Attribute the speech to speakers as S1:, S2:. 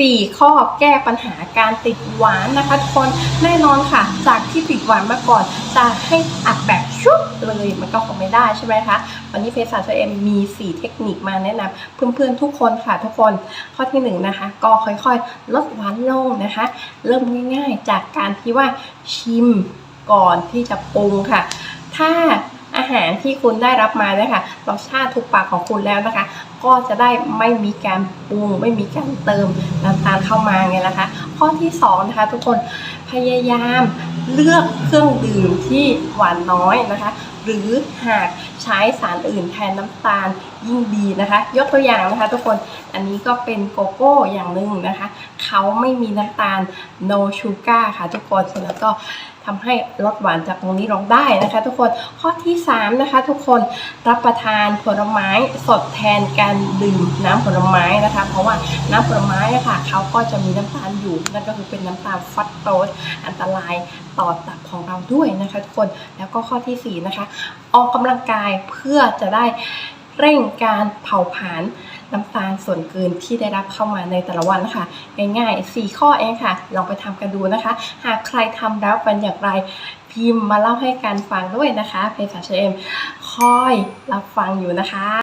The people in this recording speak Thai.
S1: 4 ข้อแก้ปัญหาการติดหวานนะคะทุกคนแน่นอนค่ะ จากที่ติดหวานมาก่อนจะให้อัดแบบชุบเลยมันก็คงไม่ได้ใช่ไหมคะวันนี้เภสัชเอ็มมี 4 เทคนิคมาแนะนำเพื่อนๆทุกคนค่ะทุกคนข้อที่1นงนะคะ ก็ค่อยๆ ลดหวานลงนะคะ เริ่มง่ายๆ จากการที่ว่าชิมก่อนที่จะปรุงค่ะ ถ้า หารที่คุณได้รับมาเนี่ยค่ะรสชาติถูกปากของคุณแล้วนะคะ ก็จะได้ไม่มีการปรุง ไม่มีการเติมน้ำตาลเข้ามาไงนะคะ ข้อที่สองนะคะทุกคน พยายามเลือกเครื่องดื่มที่หวานน้อยนะคะ หรือหากใช้สารอื่นแทนน้ำตาลยิ่งดีนะคะ ยกตัวอย่างนะคะทุกคนอันนี้ก็เป็นโกโก้อย่างหนึ่งนะคะ เขาไม่มีน้ำตาล no sugar ค่ะทุกคนแล้วก็ทำให้ลดหวานจากตรงนี้ลงได้นะคะ ทุกคนข้อที่ 3 นะคะ ทุกคนรับประทานผลไม้สดแทนการดื่มน้ำผลไม้นะคะ เพราะว่าน้ำผลไม้ะค่ะเขาก็จะมีน้ำตาลอยู่นั่นก็คือเป็นน้ำตาลฟัตโตสอันตรายต่อตับของเราด้วยนะคะทุกคนแล้วก็ข้อทีสี่4นะคะออกกำลังกายเพื่อจะได้เร่งการเผาผลาญน้ำตาลส่วนเกินที่ได้รับเข้ามาในแต่ละวันนะคะง่ายๆ 4 ข้อเองค่ะลองไปทำกันดูนะคะ หากใครทำแล้วเป็นอย่างไรพิมพ์มาเล่าให้กันฟังด้วยนะคะเพจสาเชมคอยรับฟังอยู่นะคะ